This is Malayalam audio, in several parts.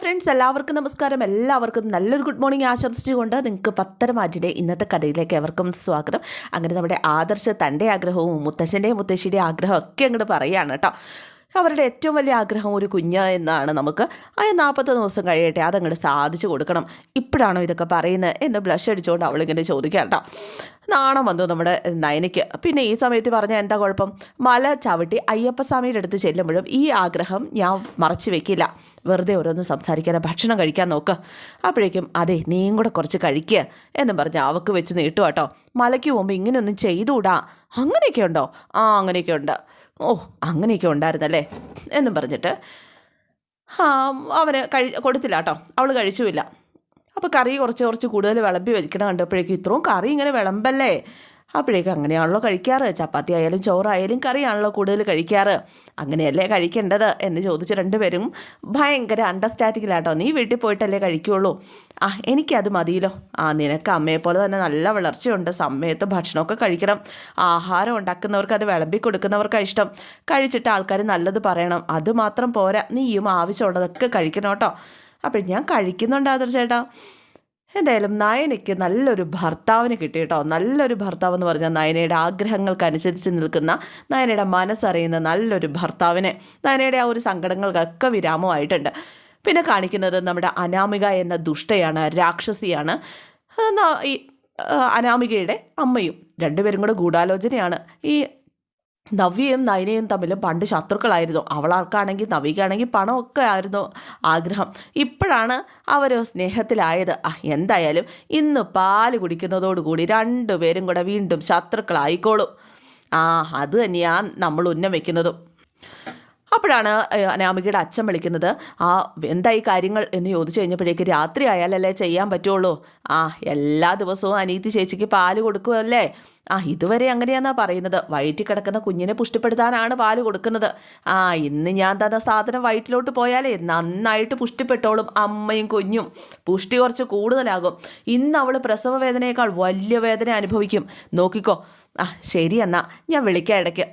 ഫ്രണ്ട്സ് എല്ലാവർക്കും നമസ്കാരം. എല്ലാവർക്കും നല്ലൊരു ഗുഡ് മോർണിംഗ് ആശംസിച്ചുകൊണ്ട് നിങ്ങൾക്ക് പത്തരമാറ്റിന്റെ ഇന്നത്തെ കഥയിലേക്ക് എവർക്കും സ്വാഗതം. അങ്ങനെ നമ്മുടെ ആദർശ തന്റെ ആഗ്രഹവും മുത്തശ്ശന്റെയും മുത്തശ്ശിയുടെയും ആഗ്രഹവും ഒക്കെ അങ്ങോട്ട് പറയുകയാണ് കേട്ടോ. അവരുടെ ഏറ്റവും വലിയ ആഗ്രഹം ഒരു കുഞ്ഞ് എന്നാണ് നമുക്ക് ആ നാൽപ്പത്തി ദിവസം കഴിയട്ടെ അതങ്ങോട്ട് സാധിച്ചു കൊടുക്കണം. ഇപ്പോഴാണോ ഇതൊക്കെ പറയുന്നത് എന്ന് ബ്ലഷ് അടിച്ചുകൊണ്ട് അവളിങ്ങനെ ചോദിക്കാം കേട്ടോ നാണം വന്നു നമ്മുടെ നയനയ്ക്ക്. പിന്നെ ഈ സമയത്ത് പറഞ്ഞാൽ എന്താ കുഴപ്പം? മല ചവിട്ടി അയ്യപ്പസ്വാമിയുടെ അടുത്ത് ചെല്ലുമ്പോഴും ഈ ആഗ്രഹം ഞാൻ മറച്ചു വെക്കില്ല. വെറുതെ ഓരോന്ന് സംസാരിക്കാതെ ഭക്ഷണം കഴിക്കാൻ നോക്ക്. അപ്പോഴേക്കും അതെ നീയും കൂടെ കുറച്ച് കഴിക്കുക എന്നും പറഞ്ഞ് അവക്ക് വെച്ച് നീട്ടുവാട്ടോ മലയ്ക്ക് പോകുമ്പോൾ ഇങ്ങനെയൊന്നും ചെയ്തുകൂടാ? അങ്ങനെയൊക്കെ ഉണ്ടോ? ആ അങ്ങനെയൊക്കെ ഉണ്ട്. ഓ അങ്ങനെയൊക്കെ ഉണ്ടായിരുന്നല്ലേ? എന്നും പറഞ്ഞിട്ട്. അവന് കഴി കൊടുത്തില്ല കേട്ടോ. അവൾ കഴിച്ചുമില്ല അപ്പോൾ കറി കുറച്ച് കുറച്ച് കൂടുതൽ വിളമ്പി വെക്കണം കണ്ടപ്പോഴേക്കും ഇത്രയും കറി ഇങ്ങനെ വിളമ്പല്ലേ? അപ്പോഴേക്കും അങ്ങനെയാണല്ലോ കഴിക്കാറ്. ചപ്പാത്തി ആയാലും ചോറായാലും കറിയാണല്ലോ കൂടുതൽ കഴിക്കാറ്. അങ്ങനെയല്ലേ കഴിക്കേണ്ടത് എന്ന് ചോദിച്ച് രണ്ടുപേരും ഭയങ്കര അണ്ടർസ്റ്റാറ്റിക്കലാട്ടോ നീ വീട്ടിൽ പോയിട്ടല്ലേ കഴിക്കുള്ളൂ? ആ എനിക്കത് മതിയല്ലോ. ആ നിനക്ക് അമ്മയെ പോലെ തന്നെ നല്ല വളർച്ചയുണ്ട്. സമയത്ത് ഭക്ഷണമൊക്കെ കഴിക്കണം. ആഹാരം ഉണ്ടാക്കുന്നവർക്ക് അത് വിളമ്പി കൊടുക്കുന്നവർക്കാണ് ഇഷ്ടം. കഴിച്ചിട്ട് ആൾക്കാർ നല്ലത് പറയണം. അതുമാത്രം പോരാ. നീയും ആവശ്യമുള്ളതൊക്കെ കഴിക്കണം കേട്ടോ. അപ്പോൾ ഞാൻ കഴിക്കുന്നുണ്ട് ആദർശേട്ടാ എന്തായാലും നയനയ്ക്ക് നല്ലൊരു ഭർത്താവിന് കിട്ടി കേട്ടോ. നല്ലൊരു ഭർത്താവ് എന്ന് പറഞ്ഞാൽ നയനയുടെ ആഗ്രഹങ്ങൾക്കനുസരിച്ച് നിൽക്കുന്ന നയനയുടെ മനസ്സറിയുന്ന നല്ലൊരു ഭർത്താവിനെ നയനയുടെ ആ ഒരു സങ്കടങ്ങൾക്കൊക്കെ വിരാമമായിട്ടുണ്ട്. പിന്നെ കാണിക്കുന്നത് നമ്മുടെ അനാമിക എന്ന ദുഷ്ടയാണ് രാക്ഷസിയാണ്. ഈ അനാമികയുടെ അമ്മയും രണ്ടുപേരും കൂടെ ഗൂഢാലോചനയാണ്. ഈ നവ്യയും നയനയും തമ്മിൽ പണ്ട് ശത്രുക്കളായിരുന്നു. അവളാർക്കാണെങ്കിൽ നവിക്കാണെങ്കിൽ പണമൊക്കെ ആയിരുന്നു ആഗ്രഹം. ഇപ്പോഴാണ് അവർ സ്നേഹത്തിലായത്. എന്തായാലും ഇന്ന് പാൽ കുടിക്കുന്നതോടുകൂടി രണ്ടുപേരും കൂടെ വീണ്ടും ശത്രുക്കളായിക്കോളും. ആ അത് തന്നെയാണ് നമ്മൾ ഉന്നം വയ്ക്കുന്നതും അപ്പോഴാണ് അനാമികയുടെ അച്ഛൻ വിളിക്കുന്നത് ആ എന്തായി കാര്യങ്ങൾ? എന്ന് ചോദിച്ചു കഴിഞ്ഞപ്പോഴേക്ക് രാത്രി ആയാലല്ലേ ചെയ്യാൻ പറ്റുള്ളൂ. ആ എല്ലാ ദിവസവും അനീതി ചേച്ചിക്ക് പാൽ കൊടുക്കുമല്ലേ ആ ഇതുവരെ അങ്ങനെയാന്നാ പറയുന്നത്. വയറ്റിൽ കിടക്കുന്ന കുഞ്ഞിനെ പുഷ്ടിപ്പെടുത്താനാണ് പാൽ കൊടുക്കുന്നത്. ആ ഇന്ന് ഞാൻ തന്ന സാധനം വയറ്റിലോട്ട് പോയാലേ നന്നായിട്ട് പുഷ്ടിപ്പെട്ടോളും അമ്മയും കുഞ്ഞും. പുഷ്ടി കുറച്ച് കൂടുതലാകും. ഇന്ന് അവൾ പ്രസവ വേദനയേക്കാൾ വലിയ വേദന അനുഭവിക്കും. നോക്കിക്കോ. ആ ശരി എന്നാ ഞാൻ വിളിക്കാം ഇടയ്ക്ക്.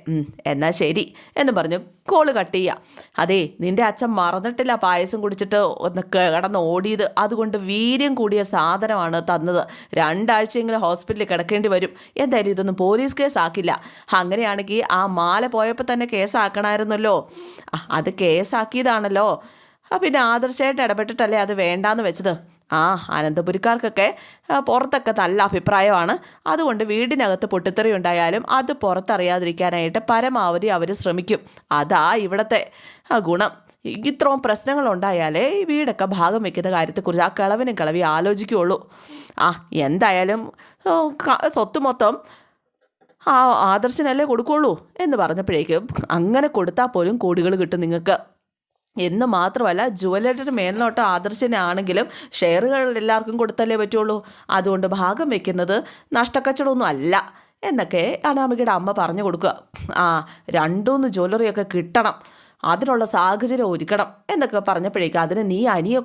എന്നാ ശരി എന്ന് പറഞ്ഞു കോൾ കട്ട് ചെയ്യുക അതേ നിന്റെ അച്ഛൻ മറന്നിട്ടില്ല പായസം കുടിച്ചിട്ട് ഒന്ന് കിടന്ന് ഓടിയത്. അതുകൊണ്ട് വീര്യം കൂടിയ സാധനമാണ് തന്നത്. രണ്ടാഴ്ചയെങ്കിലും ഹോസ്പിറ്റലിൽ കിടക്കേണ്ടി വരും. എന്തായാലും ഇതൊന്നും പോലീസ് കേസാക്കില്ല. അങ്ങനെയാണെങ്കിൽ ആ മാല പോയപ്പോൾ തന്നെ കേസാക്കണമായിരുന്നല്ലോ. അത് കേസാക്കിയതാണല്ലോ. പിന്നെ ആദർശമായിട്ട് ഇടപെട്ടിട്ടല്ലേ അത് വേണ്ടാന്ന് വെച്ചത്? ആ അനന്തപുരിക്കാർക്കൊക്കെ പുറത്തൊക്കെ നല്ല അഭിപ്രായമാണ്. അതുകൊണ്ട് വീടിനകത്ത് പൊട്ടിത്തെറി ഉണ്ടായാലും അത് പുറത്തറിയാതിരിക്കാനായിട്ട് പരമാവധി അവർ ശ്രമിക്കും. അതാ ഇവിടുത്തെ ഗുണം. ഇത്രയും പ്രശ്നങ്ങളുണ്ടായാലേ ഈ വീടൊക്കെ ഭാഗം വെക്കുന്ന കാര്യത്തെക്കുറിച്ച് ആ കിളവിനും കിളവി ആലോചിക്കുകയുള്ളൂ. ആ എന്തായാലും സ്വത്ത് മൊത്തം ആ ആദർശനല്ലേ കൊടുക്കുള്ളൂ എന്ന് പറഞ്ഞപ്പോഴേക്കും അങ്ങനെ കൊടുത്താൽ പോലും കോടികൾ കിട്ടും നിങ്ങൾക്ക്. എന്ന് മാത്രമല്ല ജുവലറിയുടെ മേൽനോട്ടം ആദർശനാണെങ്കിലും ഷെയറുകൾ എല്ലാവർക്കും കൊടുത്തല്ലേ പറ്റുള്ളൂ. അതുകൊണ്ട് ഭാഗം വെക്കുന്നത് നഷ്ടക്കച്ചടമൊന്നും അല്ല എന്നൊക്കെ അനാമികയുടെ അമ്മ പറഞ്ഞു കൊടുക്കുക. ആ രണ്ടൂന്ന് ജ്വല്ലറിയൊക്കെ കിട്ടണം. അതിനുള്ള സാഹചര്യം ഒരുക്കണം എന്നൊക്കെ പറഞ്ഞപ്പോഴേക്കും അതിന് നീ അനിയെ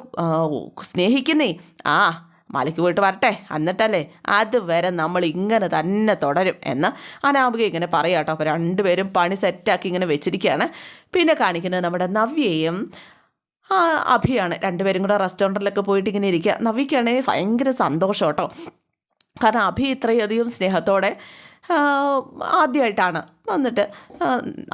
സ്നേഹിക്കുന്നേ. ആ മലയ്ക്ക് പോയിട്ട് വരട്ടെ. എന്നിട്ടല്ലേ? അതുവരെ നമ്മൾ ഇങ്ങനെ തന്നെ തുടരും എന്ന് അനാമിക ഇങ്ങനെ പറയാം കേട്ടോ. അപ്പോൾ രണ്ടുപേരും പണി സെറ്റാക്കി ഇങ്ങനെ വെച്ചിരിക്കുകയാണ്. പിന്നെ കാണിക്കുന്നത് നമ്മുടെ നവ്യയും അഭിയാണ്. രണ്ടുപേരും കൂടെ റെസ്റ്റോറന്റിലൊക്കെ പോയിട്ട് ഇങ്ങനെ ഇരിക്കുക. നവ്യക്കാണെങ്കിൽ ഭയങ്കര സന്തോഷം കേട്ടോ. കാരണം അഭി ഇത്രയധികം സ്നേഹത്തോടെ ആദ്യമായിട്ടാണ് വന്നിട്ട്.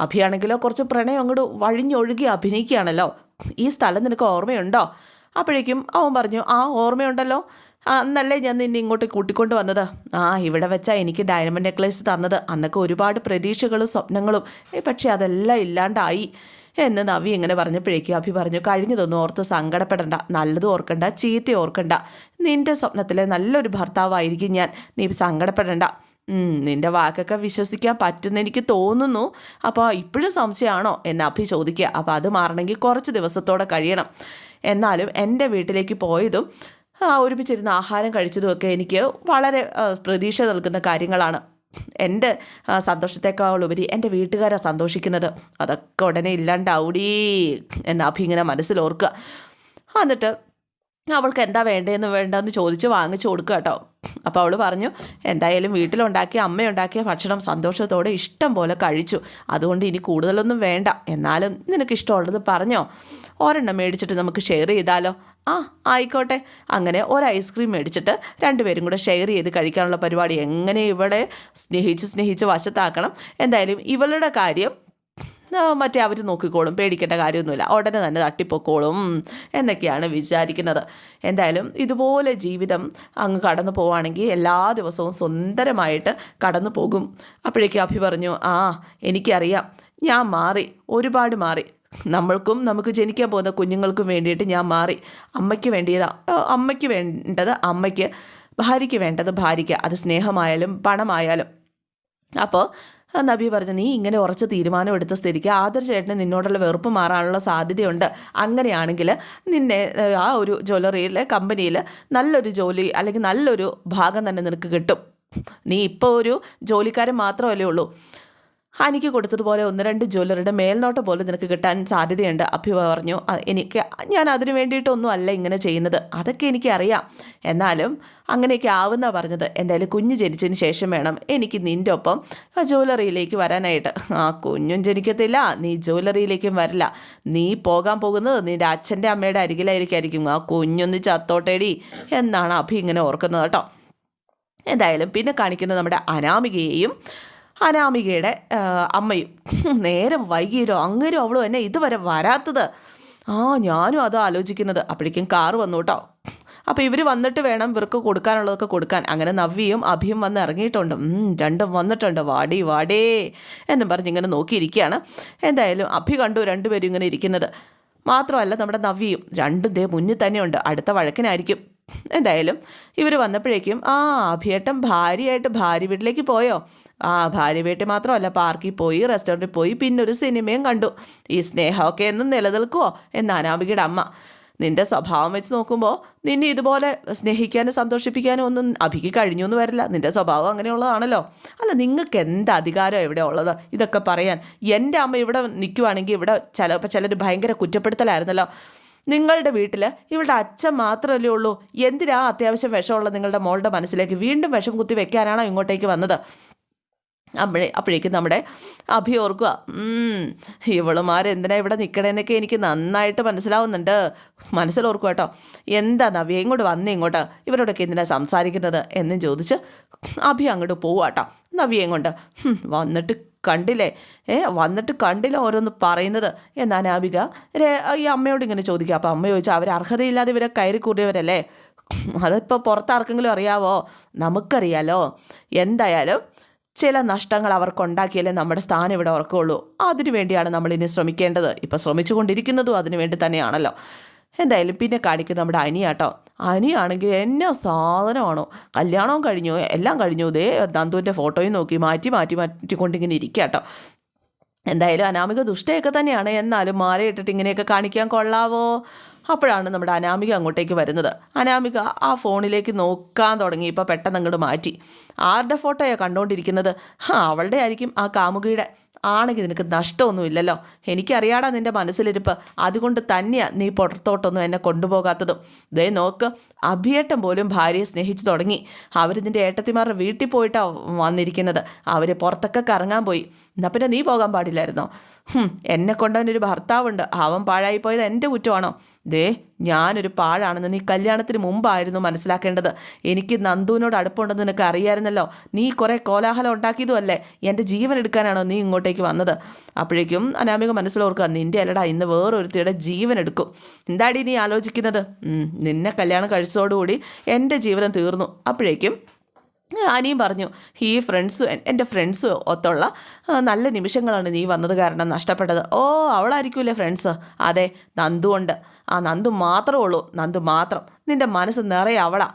അഭിയാണെങ്കിലോ കുറച്ച് പ്രണയം അങ്ങോട്ട് വഴിഞ്ഞൊഴുകി അഭിനയിക്കുകയാണല്ലോ. ഈ സ്ഥലം നിനക്ക് ഓർമ്മയുണ്ടോ? അപ്പോഴേക്കും അവൻ പറഞ്ഞു ആ ഓർമ്മയുണ്ടല്ലോ. അന്നല്ലേ ഞാൻ നിന്നെ ഇങ്ങോട്ട് കൂട്ടിക്കൊണ്ട് വന്നത്. ആ ഇവിടെ വെച്ചാൽ എനിക്ക് ഡയമണ്ട് നെക്ലേസ് തന്നത്. അന്നൊക്കെ ഒരുപാട് പ്രതീക്ഷകളും സ്വപ്നങ്ങളും. പക്ഷേ അതെല്ലാം ഇല്ലാണ്ടായി. എന്ന് നവി ഇങ്ങനെ പറഞ്ഞപ്പോഴേക്കും അഭി പറഞ്ഞു കഴിഞ്ഞതൊന്നും ഓർത്ത് സങ്കടപ്പെടണ്ട. നല്ലത് ഓർക്കണ്ട. ചീത്ത ഓർക്കണ്ട. നിന്റെ സ്വപ്നത്തിലെ നല്ലൊരു ഭർത്താവായിരിക്കും ഞാൻ. നീ സങ്കടപ്പെടണ്ട. നിന്റെ വാക്കൊക്കെ വിശ്വസിക്കാൻ പറ്റുന്ന എനിക്ക് തോന്നുന്നു. അപ്പോൾ ഇപ്പോഴും സംശയമാണോ? എന്ന് അഭി ചോദിക്കുക. അപ്പോൾ അത് മാറണമെങ്കിൽ കുറച്ച് ദിവസത്തോടെ കഴിയണം. എന്നാലും എന്റെ വീട്ടിലേക്ക് പോയതും ഒരുമിച്ചിരുന്ന് ആഹാരം കഴിച്ചതുമൊക്കെ എനിക്ക് വളരെ പ്രതീക്ഷ നൽകുന്ന കാര്യങ്ങളാണ്. എന്റെ സന്തോഷത്തെക്കാളുപരി എന്റെ വീട്ടുകാരാണ് സന്തോഷിക്കുന്നത്. അതൊക്കെ ഉടനെ ഇല്ലാണ്ടാവൂടീ എന്ന് അഭി ഇങ്ങനെ മനസ്സിലോർക്കുക. എന്നിട്ട് അവൾക്ക് എന്താ വേണ്ടതെന്ന് വേണ്ടതെന്ന് ചോദിച്ച് വാങ്ങിച്ചു കൊടുക്കുക കേട്ടോ. അപ്പോൾ അവൾ പറഞ്ഞു എന്തായാലും വീട്ടിലുണ്ടാക്കിയ അമ്മയുണ്ടാക്കിയ ഭക്ഷണം സന്തോഷത്തോടെ ഇഷ്ടം പോലെ കഴിച്ചു. അതുകൊണ്ട് ഇനി കൂടുതലൊന്നും വേണ്ട. എന്നാലും നിനക്ക് ഇഷ്ടമുള്ളത് പറഞ്ഞോ. ഒരെണ്ണം മേടിച്ചിട്ട് നമുക്ക് ഷെയർ ചെയ്താലോ? ആ ആയിക്കോട്ടെ. അങ്ങനെ ഒരു ഐസ്ക്രീം മേടിച്ചിട്ട് രണ്ടുപേരും കൂടെ ഷെയർ ചെയ്ത് കഴിക്കാനുള്ള പരിപാടി എങ്ങനെ ഇവിടെ സ്നേഹിച്ച് സ്നേഹിച്ച് വശത്താക്കണം. എന്തായാലും ഇവളുടെ കാര്യം മറ്റേ അവർ നോക്കിക്കോളും പേടിക്കേണ്ട കാര്യമൊന്നുമില്ല. ഉടനെ തന്നെ തട്ടിപ്പൊക്കോളും എന്നൊക്കെയാണ് വിചാരിക്കുന്നത്. എന്തായാലും ഇതുപോലെ ജീവിതം അങ്ങ് കടന്നു പോവുകയാണെങ്കിൽ എല്ലാ ദിവസവും സുന്ദരമായിട്ട് കടന്നു പോകും. അപ്പോഴേക്കും അഭി പറഞ്ഞു ആ എനിക്കറിയാം. ഞാൻ മാറി ഒരുപാട് മാറി. നമ്മൾക്കും നമുക്ക് ജനിക്കാൻ പോകുന്ന കുഞ്ഞുങ്ങൾക്കും വേണ്ടിയിട്ട് ഞാൻ മാറി. അമ്മയ്ക്ക് വേണ്ടിയതാ അമ്മയ്ക്ക് വേണ്ടത് അമ്മയ്ക്ക് ഭാര്യയ്ക്ക് വേണ്ടത് ഭാര്യയ്ക്ക്. അത് സ്നേഹമായാലും പണമായാലും. അപ്പോൾ നബി പറഞ്ഞു നീ ഇങ്ങനെ ഉറച്ച തീരുമാനം എടുത്ത സ്ഥിതിക്ക്. ആദർശേട്ടന് നിന്നോടുള്ള വെറുപ്പ് മാറാനുള്ള സാധ്യതയുണ്ട്. അങ്ങനെയാണെങ്കിൽ നിന്നെ ആ ഒരു ജ്വല്ലറിയിലെ കമ്പനിയിൽ നല്ലൊരു ജോലി അല്ലെങ്കിൽ നല്ലൊരു ഭാഗം തന്നെ നിനക്ക് കിട്ടും. നീ ഇപ്പോൾ ഒരു ജോലിക്കാരൻ മാത്രമല്ലേ ഉള്ളൂ. എനിക്ക് കൊടുത്തതുപോലെ ഒന്ന് രണ്ട് ജ്വല്ലറിയുടെ മേൽനോട്ടം പോലെ നിനക്ക് കിട്ടാൻ സാധ്യതയുണ്ട് അഭി പറഞ്ഞു. "അ, എനിക്ക് ഞാൻ അതിനു വേണ്ടിയിട്ടൊന്നും അല്ല ഇങ്ങനെ ചെയ്യുന്നത്. അതൊക്കെ എനിക്കറിയാം എന്നാലും അങ്ങനെയൊക്കെ ആവുന്ന പറഞ്ഞത്. എന്തായാലും കുഞ്ഞ് ജനിച്ചതിന് ശേഷം വേണം എനിക്ക് നിന്റെ ഒപ്പം ജ്വല്ലറിയിലേക്ക് വരാനായിട്ട്. ആ കുഞ്ഞും ജനിക്കത്തില്ല. നീ ജ്വല്ലറിയിലേക്കും വരില്ല. നീ പോകാൻ പോകുന്നത് നിന്റെ അച്ഛന്റെ അമ്മയുടെ അരികിലായിരിക്കും ആ കുഞ്ഞൊന്ന് ചത്തോട്ടേടി. എന്നാണ് അഭി ഇങ്ങനെ ഓർക്കുന്നത് കേട്ടോ. എന്തായാലും പിന്നെ കാണിക്കുന്നത് നമ്മുടെ അനാമികയെയും അനാമികയുടെ അമ്മയും. നേരം വൈകിയിട്ടോ അങ്ങനെ അവളും എന്നെ ഇതുവരെ വരാത്തത്. ആ ഞാനും അത് ആലോചിക്കുന്നത്. അപ്പോഴേക്കും കാറ് വന്നു കേട്ടോ. അപ്പോൾ ഇവർ വന്നിട്ട് വേണം ഇവർക്ക് കൊടുക്കാനുള്ളതൊക്കെ കൊടുക്കാൻ. അങ്ങനെ നവ്യയും അഭിയും വന്ന് ഇറങ്ങിയിട്ടുണ്ട്. രണ്ടും വന്നിട്ടുണ്ട്. വാടി വാടേ എന്നും പറഞ്ഞ് ഇങ്ങനെ നോക്കിയിരിക്കുകയാണ്. എന്തായാലും അഭി കണ്ടു രണ്ടുപേരും ഇങ്ങനെ ഇരിക്കുന്നത്. മാത്രമല്ല നമ്മുടെ നവ്യയും രണ്ടും ദേ മുന്നിൽ തന്നെയുണ്ട്. അടുത്ത വഴക്കിനായിരിക്കും. എന്തായാലും ഇവർ വന്നപ്പോഴേക്കും ആ അഭിയേട്ടൻ ഭാര്യയായിട്ട് ഭാര്യ വീട്ടിലേക്ക് പോയോ? ആ ഭാര്യ വീട്ടിൽ മാത്രമല്ല പാർക്കിൽ പോയി റെസ്റ്റോറന്റിൽ പോയി പിന്നെ ഒരു സിനിമയും കണ്ടു. ഈ സ്നേഹമൊക്കെ എന്നും നിലനിൽക്കുമോ എന്ന് അനാമികയുടെ അമ്മ. നിന്റെ സ്വഭാവം വെച്ച് നോക്കുമ്പോൾ നിന്നെ ഇതുപോലെ സ്നേഹിക്കാനും സന്തോഷിപ്പിക്കാനും ഒന്നും അഭിക്ക് കഴിഞ്ഞു എന്ന് വരില്ല. നിന്റെ സ്വഭാവം അങ്ങനെയുള്ളതാണല്ലോ. അല്ല നിങ്ങൾക്ക് എന്ത് അധികാരം ഇവിടെ ഉള്ളത്? ഇതൊക്കെ പറയാൻ. എന്റെ അമ്മ ഇവിടെ നിൽക്കുവാണെങ്കിൽ ഇവിടെ ചിലപ്പോൾ ചിലർ ഭയങ്കര കുറ്റപ്പെടുത്തലായിരുന്നല്ലോ. നിങ്ങളുടെ വീട്ടിൽ ഇവളുടെ അച്ഛൻ മാത്രമല്ലേ ഉള്ളൂ. എന്തിനാ അത്യാവശ്യം വിഷമുള്ള നിങ്ങളുടെ മോളുടെ മനസ്സിലേക്ക് വീണ്ടും വിഷം കുത്തി വെക്കാനാണോ ഇങ്ങോട്ടേക്ക് വന്നത്? അപ്പോഴേ അപ്പോഴേക്കും നമ്മുടെ അഭി ഓർക്കുക "ഉം, ഇവളുമാരെന്തിനാ ഇവിടെ നിൽക്കണേന്നൊക്കെ എനിക്ക് നന്നായിട്ട് മനസ്സിലാവുന്നുണ്ട്. മനസ്സിലോർക്കുക കേട്ടോ. എന്താ നവ്യ ഇങ്ങോട്ട് വന്നേ ഇങ്ങോട്ട്. ഇവരോടൊക്കെ എന്തിനാ സംസാരിക്കുന്നത് എന്നും ചോദിച്ച് അഭി അങ്ങോട്ട് പോവുക നവ്യയും കൊണ്ട് വന്നിട്ട് കണ്ടില്ലേ? ഏ വന്നിട്ട് കണ്ടില്ല ഓരോന്ന് പറയുന്നത്? എന്നാ നാബിക ഈ അമ്മയോട് ഇങ്ങനെ ചോദിക്കുക. അപ്പോൾ അമ്മ ചോദിച്ചാൽ അവർ അർഹതയില്ലാതെ ഇവരെ കയറി കൂടിയവരല്ലേ? അതിപ്പോൾ പുറത്ത് ആർക്കെങ്കിലും അറിയാവോ? നമുക്കറിയാലോ? എന്തായാലും ചില നഷ്ടങ്ങൾ അവർക്കുണ്ടാക്കിയാലേ നമ്മുടെ സ്ഥാനം ഇവിടെ ഉറക്കുള്ളൂ. അതിനു വേണ്ടിയാണ് നമ്മൾ ഇനി ശ്രമിക്കേണ്ടത്. ഇപ്പം ശ്രമിച്ചുകൊണ്ടിരിക്കുന്നതും അതിനു വേണ്ടി തന്നെയാണല്ലോ. എന്തായാലും പിന്നെ കാണിക്കും നമ്മുടെ അനിയാട്ടോ. അനിയാണെങ്കിൽ എന്നാ സാധനമാണോ? കല്യാണവും കഴിഞ്ഞു എല്ലാം കഴിഞ്ഞു. ഇതേ നന്ദുവിന്റെ ഫോട്ടോയും നോക്കി മാറ്റി മാറ്റി മാറ്റിക്കൊണ്ടിങ്ങനെ ഇരിക്കുക കേട്ടോ എന്തായാലും അനാമിക ദുഷ്ടയൊക്കെ തന്നെയാണ്. എന്നാലും മാലയിട്ടിട്ട് ഇങ്ങനെയൊക്കെ കാണിക്കാൻ കൊള്ളാവോ? അപ്പോഴാണ് നമ്മുടെ അനാമിക അങ്ങോട്ടേക്ക് വരുന്നത്. അനാമിക ആ ഫോണിലേക്ക് നോക്കാൻ തുടങ്ങി. ഇപ്പോൾ പെട്ടെന്ന് അങ്ങോട്ട് മാറ്റി. ആരുടെ ഫോട്ടോയാണ് കണ്ടുകൊണ്ടിരിക്കുന്നത് അവളുടെ ആയിരിക്കും ആ കാമുകിയുടെ. ആണെങ്കിൽ നിനക്ക് നഷ്ടമൊന്നുമില്ലല്ലോ. എനിക്കറിയാടാ നിന്റെ മനസ്സിലിരിപ്പ്. അതുകൊണ്ട് തന്നെയാണ് നീ പുറത്തോട്ടൊന്നും എന്നെ കൊണ്ടുപോകാത്തതും. ദേ നോക്ക് അഭിയേട്ടൻ പോലും ഭാര്യയെ സ്നേഹിച്ചു തുടങ്ങി. അവർ നിന്റെ ഏട്ടത്തിമാരുടെ വീട്ടിൽ പോയിട്ടാണ് വന്നിരിക്കുന്നത്. അവർ പുറത്തൊക്കെ കറങ്ങാൻ പോയി. എന്നാൽ പിന്നെ നീ പോകാൻ പാടില്ലായിരുന്നോ? എന്നെ കൊണ്ടവനൊരു ഭർത്താവുണ്ട്. അവൻ പാഴായി പോയത് എന്റെ കുറ്റമാണോ? ദേ ഞാനൊരു പാഴാണെന്ന് നീ കല്യാണത്തിന് മുമ്പായിരുന്നു മനസ്സിലാക്കേണ്ടത്. എനിക്ക് നന്ദുവിനോട് അടുപ്പമുണ്ടെന്ന് നിനക്ക് അറിയായിരുന്നല്ലോ. നീ കുറേ കോലാഹലം ഉണ്ടാക്കിയതുമല്ലേ? എന്റെ ജീവൻ എടുക്കാനാണോ നീ ഇങ്ങോട്ടേക്ക് വന്നത്? അപ്പോഴേക്കും അനാമിക മനസ്സിലോർക്കുക നിന്റെ അല്ലടാ ഇന്ന് വേറൊരുത്തിയുടെ ജീവൻ എടുക്കും. എന്താടി നീ ആലോചിക്കുന്നത്? നിന്നെ കല്യാണം കഴിച്ചതോടുകൂടി എന്റെ ജീവനം തീർന്നു. അപ്പോഴേക്കും അനിയും പറഞ്ഞു ഈ ഫ്രണ്ട്സും എന്റെ ഫ്രണ്ട്സും ഒത്തുള്ള നല്ല നിമിഷങ്ങളാണ് നീ വന്നത് കാരണം നഷ്ടപ്പെട്ടത്. ഓ അവളായിരിക്കൂലേ ഫ്രണ്ട്സ് അതെ നന്ദു ഉണ്ട്. ആ നന്ദു മാത്രമേ ഉള്ളൂ. നന്ദു മാത്രം. നിന്റെ മനസ്സ് നിറയെ അവളാ.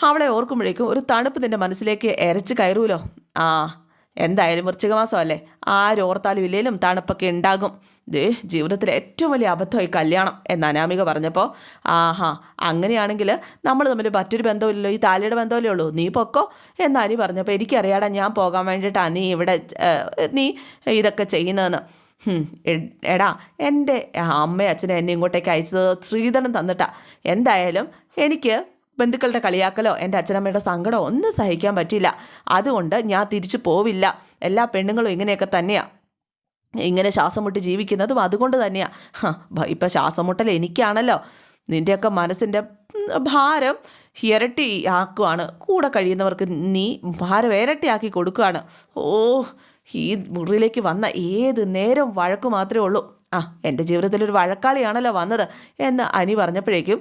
അവളെ ഓർക്കുമ്പോഴേക്കും ഒരു തണുപ്പ് നിന്റെ മനസ്സിലേക്ക് എരച്ച് കയറൂലോ? ആ. എന്തായാലും വൃശ്ചിക മാസമല്ലേ ആരോർത്താലും ഇല്ലേലും തണുപ്പൊക്കെ ഉണ്ടാകും. ദേ ജീവിതത്തിലെ ഏറ്റവും വലിയ അബദ്ധമായി കല്യാണം എന്ന് അനാമിക പറഞ്ഞപ്പോൾ ആഹാ അങ്ങനെയാണെങ്കിൽ നമ്മൾ തമ്മിൽ മറ്റൊരു ബന്ധമില്ലല്ലോ ഈ താലിയുടെ ബന്ധമല്ലേ ഉള്ളൂ? നീ പൊക്കോ എന്ന് അനി പറഞ്ഞപ്പോൾ എനിക്കറിയാടാ ഞാൻ പോകാൻ വേണ്ടിയിട്ടാണ് നീ ഇവിടെ നീ ഇതൊക്കെ ചെയ്യുന്നതെന്ന്. എടാ എന്റെ അമ്മയും അച്ഛനും എന്നെ ഇങ്ങോട്ടേക്ക് അയച്ചത് ശ്രീധരൻ തന്നിട്ടാ. എന്തായാലും എനിക്ക് ബന്ധുക്കളുടെ കളിയാക്കലോ എന്റെ അച്ഛനമ്മയുടെ സങ്കടമോ ഒന്നും സഹിക്കാൻ പറ്റില്ല അതുകൊണ്ട് ഞാൻ തിരിച്ചു പോവില്ല. എല്ലാ പെണ്ണുങ്ങളും ഇങ്ങനെയൊക്കെ തന്നെയാണ് ഇങ്ങനെ ശ്വാസം മുട്ടി ജീവിക്കുന്നതും അതുകൊണ്ട് തന്നെയാണ് ഇപ്പം ശ്വാസം മുട്ടൽ എനിക്കാണല്ലോ. നിന്റെയൊക്കെ മനസ്സിന്റെ ഭാരം ഇരട്ടി ആക്കുവാണ് കൂടെ കഴിയുന്നവർക്ക് നീ ഭാരം ഇരട്ടിയാക്കി കൊടുക്കുകയാണ് ഓ ഈ മുറിയിലേക്ക് വന്ന ഏത് നേരം വഴക്ക് മാത്രമേ ഉള്ളൂ. ആ എന്റെ ജീവിതത്തിൽ ഒരു വഴക്കാളിയാണല്ലോ വന്നത് എന്ന് അനി പറഞ്ഞപ്പോഴേക്കും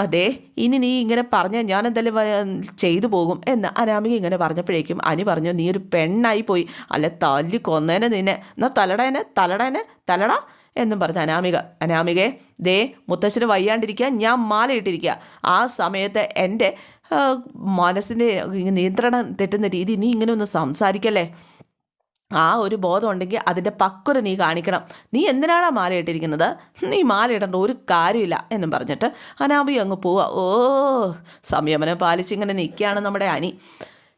അതെ ഇനി നീ ഇങ്ങനെ പറഞ്ഞാൽ ഞാൻ എന്തെങ്കിലും ചെയ്തു പോകും എന്ന് അനാമിക ഇങ്ങനെ പറഞ്ഞപ്പോഴേക്കും അനി പറഞ്ഞു നീ ഒരു പെണ്ണായി പോയി അല്ല തല്ലി കൊന്നേനെ നിന്നെ എന്നാ തലടേനെ തലടേനെ തലടാ എന്നും പറഞ്ഞ അനാമിക അനാമികയെ ദേ മുത്തശ്ശന് വയ്യാണ്ടിരിക്കുക ഞാൻ മാലയിട്ടിരിക്കുക ആ സമയത്ത് എന്റെ മനസ്സിന്റെ നിയന്ത്രണം തെറ്റുന്ന രീതി നീ ഇങ്ങനെ ഒന്ന് സംസാരിക്കല്ലേ? ആ ഒരു ബോധം ഉണ്ടെങ്കിൽ അതിന്റെ പക്വത നീ കാണിക്കണം. നീ എന്തിനാണ് മാല ഇട്ടിരിക്കുന്നത്? നീ മാല ഇടേണ്ട ഒരു കാര്യമില്ല എന്നും പറഞ്ഞിട്ട് അനാബി അങ്ങ് പോവാ. ഓ സംയമനം പാലിച്ചിങ്ങനെ നിൽക്കുകയാണ് നമ്മുടെ അനി.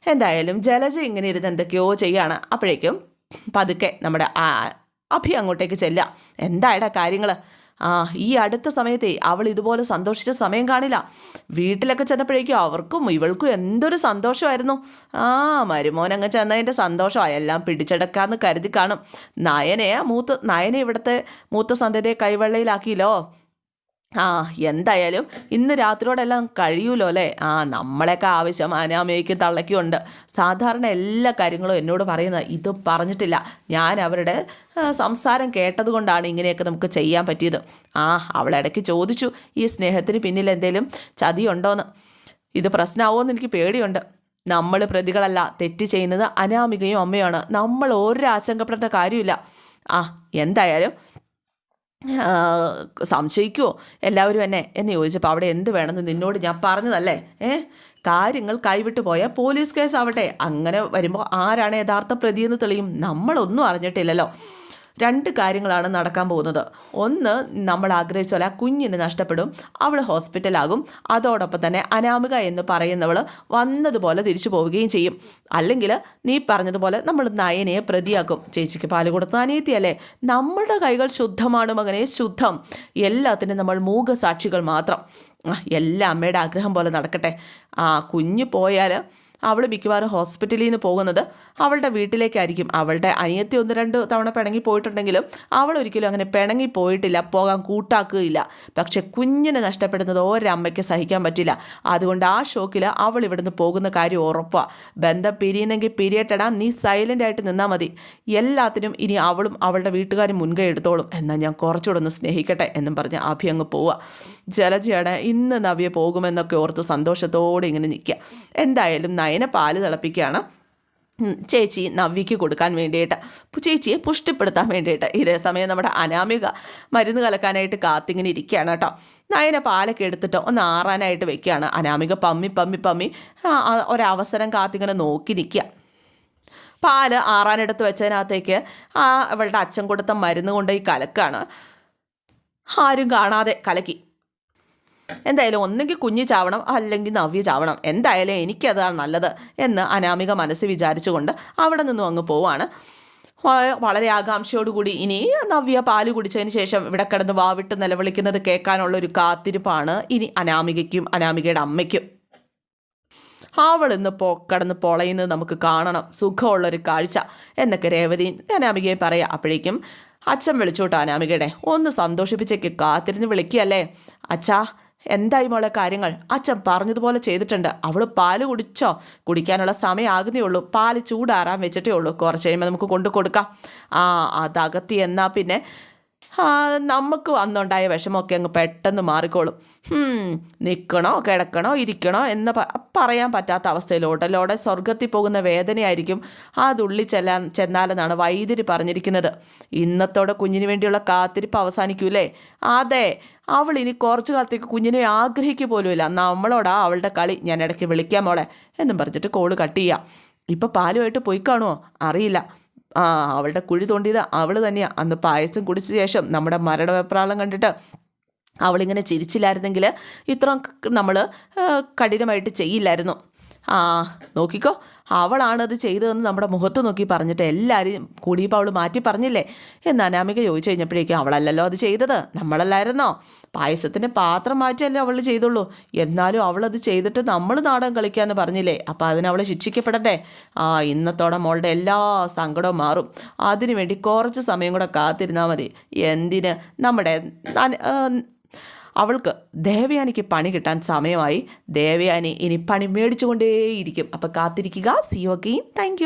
എന്തായാലും ജലജ ഇങ്ങനെ ഇരുന്ന് എന്തൊക്കെയോ ചെയ്യാണ്. അപ്പോഴേക്കും പതുക്കെ നമ്മുടെ അഭി അങ്ങോട്ടേക്ക് ചെല്ലുക. എന്തായടാ കാര്യങ്ങൾ ആ ഈ അടുത്ത സമയത്തെ അവൾ ഇതുപോലെ സന്തോഷിച്ച സമയം കാണില്ല. വീട്ടിലൊക്കെ ചെന്നപ്പോഴേക്കും അവർക്കും ഇവൾക്കും എന്തൊരു സന്തോഷമായിരുന്നു. ആ മരുമോൻ മരുമോനങ്ങ് ചെന്നതിന്റെ സന്തോഷമാണ് എല്ലാം പിടിച്ചെടുക്കാന്ന് കരുതി കാണും. നയനെ മൂത്ത് നയനെ ഇവിടുത്തെ മൂത്ത സന്ധ്യതയെ കൈവെള്ളയിലാക്കിയല്ലോ. ആ എന്തായാലും ഇന്ന് രാത്രിയോടെല്ലാം കഴിയൂലോ അല്ലേ? ആ നമ്മളെയൊക്കെ ആവശ്യം അനാമയ്ക്കും തള്ളയ്ക്കും ഉണ്ട്. സാധാരണ എല്ലാ കാര്യങ്ങളും എന്നോട് പറയുന്നത് ഇത് പറഞ്ഞിട്ടില്ല. ഞാൻ അവരുടെ സംസാരം കേട്ടതുകൊണ്ടാണ് ഇങ്ങനെയൊക്കെ നമുക്ക് ചെയ്യാൻ പറ്റിയത്. ആ അവളിടയ്ക്ക് ചോദിച്ചു ഈ സ്നേഹത്തിന് പിന്നിൽ എന്തേലും ചതിയുണ്ടോയെന്ന് ഇത് പ്രശ്നമാവുമെന്ന് എനിക്ക് പേടിയുണ്ട്. നമ്മൾ പ്രതികളല്ല തെറ്റ് ചെയ്യുന്നത് അനാമികയും അമ്മയാണ് നമ്മൾ ഒരു ആശങ്കപ്പെടേണ്ട കാര്യമില്ല. ആ എന്തായാലും സംശയിക്കുമോ എല്ലാവരും എന്നെ എന്ന് ചോദിച്ചപ്പോൾ അവിടെ എന്ത് വേണമെന്ന് നിന്നോട് ഞാൻ പറഞ്ഞതല്ലേ? ഏ? കാര്യങ്ങൾ കൈവിട്ട് പോയാൽ പോലീസ് കേസ് ആവട്ടെ അങ്ങനെ വരുമ്പോൾ ആരാണ് യഥാർത്ഥ പ്രതിയെന്ന് തെളിയും? നമ്മളൊന്നും അറിഞ്ഞിട്ടില്ലല്ലോ. രണ്ട് കാര്യങ്ങളാണ് നടക്കാൻ പോകുന്നത്. ഒന്ന് നമ്മൾ ആഗ്രഹിച്ച പോലെ ആ കുഞ്ഞിന് നഷ്ടപ്പെടും. അവൾ ഹോസ്പിറ്റലാകും. അതോടൊപ്പം തന്നെ അനാമിക എന്ന് പറയുന്നവൾ വന്നതുപോലെ തിരിച്ചു പോവുകയും ചെയ്യും. അല്ലെങ്കിൽ നീ പറഞ്ഞതുപോലെ നമ്മൾ നയനയെ പ്രതിയാക്കും. ചേച്ചിക്ക് പാൽ കൊടുത്ത അനിയത്തിയല്ലേ നമ്മുടെ കൈകൾ ശുദ്ധമാണ് മകനെ ശുദ്ധം. എല്ലാത്തിനും നമ്മൾ മൂകസാക്ഷികൾ മാത്രം. എല്ലാ അമ്മയുടെ ആഗ്രഹം പോലെ നടക്കട്ടെ. ആ കുഞ്ഞ് പോയാൽ അവൾ മിക്കവാറും ഹോസ്പിറ്റലിൽ നിന്ന് പോകുന്നത് അവളുടെ വീട്ടിലേക്കായിരിക്കും. അവളുടെ അനിയത്തി ഒന്ന് രണ്ട് തവണ പിണങ്ങി പോയിട്ടുണ്ടെങ്കിലും അവൾ ഒരിക്കലും അങ്ങനെ പിണങ്ങി പോയിട്ടില്ല പോകാൻ കൂട്ടാക്കുകയില്ല. പക്ഷെ കുഞ്ഞിനെ നഷ്ടപ്പെടുന്നത് ഒരമ്മയ്ക്ക് സഹിക്കാൻ പറ്റില്ല. അതുകൊണ്ട് ആ ഷോക്കിൽ അവൾ ഇവിടുന്ന് പോകുന്ന കാര്യം ഉറപ്പാണ് ബന്ധം പിരിയുന്നെങ്കിൽ പിരിയട്ടടാ നീ സൈലന്റ് ആയിട്ട് നിന്നാൽ മതി. എല്ലാത്തിനും ഇനി അവളും അവളുടെ വീട്ടുകാരും മുൻകൈ എടുത്തോളും. എന്നാൽ ഞാൻ കുറച്ചുകൂടെ ഒന്ന് സ്നേഹിക്കട്ടെ എന്നും പറഞ്ഞ് അഭി അങ്ങ് പോവുക ജലജയാണ് ഇന്ന് നവ്യ പോകുമെന്നൊക്കെ ഓർത്ത് സന്തോഷത്തോടെ ഇങ്ങനെ നിൽക്കുക. എന്തായാലും നയന പാൽ തിളപ്പിക്കുകയാണ്. ചേച്ചി നവ്യയ്ക്ക് കൊടുക്കാൻ വേണ്ടിയിട്ട്. ചേച്ചിയെ പുഷ്ടിപ്പെടുത്താൻ വേണ്ടിയിട്ട്. ഇതേ സമയം നമ്മുടെ അനാമിക മരുന്ന് കലക്കാനായിട്ട് കാത്തിങ്ങനെ ഇരിക്കുകയാണ് കേട്ടോ. നയന പാലൊക്കെ എടുത്തിട്ട് ഒന്ന് ആറാനായിട്ട് വെക്കുകയാണ്. അനാമിക പമ്മി പമ്മി പമ്മി. ഒരവസരം കാത്തിങ്ങനെ നോക്കി നിൽക്കുക. പാൽ ആറാനെടുത്ത് വെച്ചതിനകത്തേക്ക് ആ അവളുടെ അച്ഛൻ കൊടുത്ത മരുന്ന് കൊണ്ടുപോയി കലക്കാണ് ആരും കാണാതെ കലക്കി. എന്തായാലും ഒന്നെങ്കിൽ കുഞ്ഞ് ചാവണം അല്ലെങ്കിൽ നവ്യ ചാവണം. എന്തായാലും എനിക്കതാണ് നല്ലത് എന്ന് അനാമിക മനസ്സ് വിചാരിച്ചുകൊണ്ട് അവിടെ നിന്നും അങ്ങ് പോവാണ്. വളരെ വളരെ ആകാംക്ഷയോടുകൂടി ഇനി നവ്യ പാൽ കുടിച്ചതിന് ശേഷം ഇവിടെ കിടന്ന് വാവിട്ട് നിലവിളിക്കുന്നത് കേൾക്കാനുള്ള ഒരു കാത്തിരിപ്പാണ് ഇനി അനാമികയ്ക്കും അനാമികയുടെ അമ്മയ്ക്കും. അവൾ ഇന്ന് പോ കടന്ന് പൊളയുന്നത് നമുക്ക് കാണണം. സുഖമുള്ളൊരു കാഴ്ച എന്നൊക്കെ രേവതി അനാമികയെ പറയാം. അപ്പോഴേക്കും അച്ഛൻ വിളിച്ചോട്ടോ അനാമികയുടെ. ഒന്ന് സന്തോഷിപ്പിച്ചേക്ക് കാത്തിരുന്ന് വിളിക്കുകയല്ലേ? അച്ഛാ എന്തായി മോളെ കാര്യങ്ങൾ? അച്ഛൻ പറഞ്ഞതുപോലെ ചെയ്തിട്ടുണ്ട്. അവൾ പാൽ കുടിച്ചോ? കുടിക്കാനുള്ള സമയമാകുന്നേ ഉള്ളൂ. പാൽ ചൂടാറാൻ വെച്ചിട്ടേ ഉള്ളൂ. കുറച്ച് കഴിയുമ്പോൾ നമുക്ക് കൊണ്ടു കൊടുക്കാം. ആ അതകത്തി എന്നാൽ പിന്നെ നമുക്ക് വന്നുണ്ടായ വിഷമമൊക്കെ അങ്ങ് പെട്ടെന്ന് മാറിക്കോളും. നിൽക്കണോ കിടക്കണോ ഇരിക്കണോ എന്ന് പറയാൻ പറ്റാത്ത അവസ്ഥയിലോട്ടല്ലോടെ സ്വർഗത്തിൽ പോകുന്ന വേദനയായിരിക്കും അതുള്ളിൽ ചെല്ലാൻ ചെന്നാലെന്നാണ് വൈദ്യര് പറഞ്ഞിരിക്കുന്നത്. ഇന്നത്തോടെ കുഞ്ഞിന് വേണ്ടിയുള്ള കാത്തിരിപ്പ് അവസാനിക്കൂലേ? അതെ അവൾ ഇനി കുറച്ചു കാലത്തേക്ക് കുഞ്ഞിനെ ആഗ്രഹിക്കുക പോലുമില്ല. നമ്മളോടാ അവളുടെ കളി. ഞാൻ ഇടയ്ക്ക് വിളിക്കാം മോളെ എന്നും പറഞ്ഞിട്ട് കോൾ കട്ട് ചെയ്യാം. ഇപ്പം പാലുമായിട്ട് പോയി കാണുമോ അറിയില്ല. ആ അവളുടെ കുഴി തോണ്ടിയത് അവൾ തന്നെയാണ് അന്ന് പായസം കുടിച്ച ശേഷം നമ്മുടെ മരണവെപ്രാളം കണ്ടിട്ട് അവളിങ്ങനെ ചിരിച്ചില്ലായിരുന്നെങ്കിൽ ഇത്രയും നമ്മൾ കഠിനമായിട്ട് ചെയ്യില്ലായിരുന്നു. ആ നോക്കിക്കോ. അവളാണത് ചെയ്തതെന്ന് നമ്മുടെ മുഖത്ത് നോക്കി പറഞ്ഞിട്ട് എല്ലാവരും കൂടിയപ്പോൾ അവൾ മാറ്റി പറഞ്ഞില്ലേ? എന്ന് അനാമിക ചോദിച്ചു കഴിഞ്ഞപ്പോഴേക്കും അവളല്ലല്ലോ അത് ചെയ്തത്. നമ്മളല്ലായിരുന്നോ? പായസത്തിന്റെ പാത്രം മാറ്റിയല്ലേ അവൾ ചെയ്തുള്ളൂ. എന്നാലും അവളത് ചെയ്തിട്ട് നമ്മൾ നാടകം കളിക്കാമെന്ന് പറഞ്ഞില്ലേ? അപ്പോൾ അതിനവളെ ശിക്ഷിക്കപ്പെടട്ടെ. ആ ഇന്നത്തോടെ മോളുടെ എല്ലാ സങ്കടവും മാറും. അതിനുവേണ്ടി കുറച്ച് സമയം കൂടെ കാത്തിരുന്നാൽ മതി. എന്തിന്? നമ്മുടെ അവൾക്ക് ദേവയാനിക്ക് പണി കിട്ടാൻ സമയമായി. ദേവയാനി ഇനി പണി മേടിച്ചുകൊണ്ടേയിരിക്കും. അപ്പോൾ കാത്തിരിക്കുക. C you again thank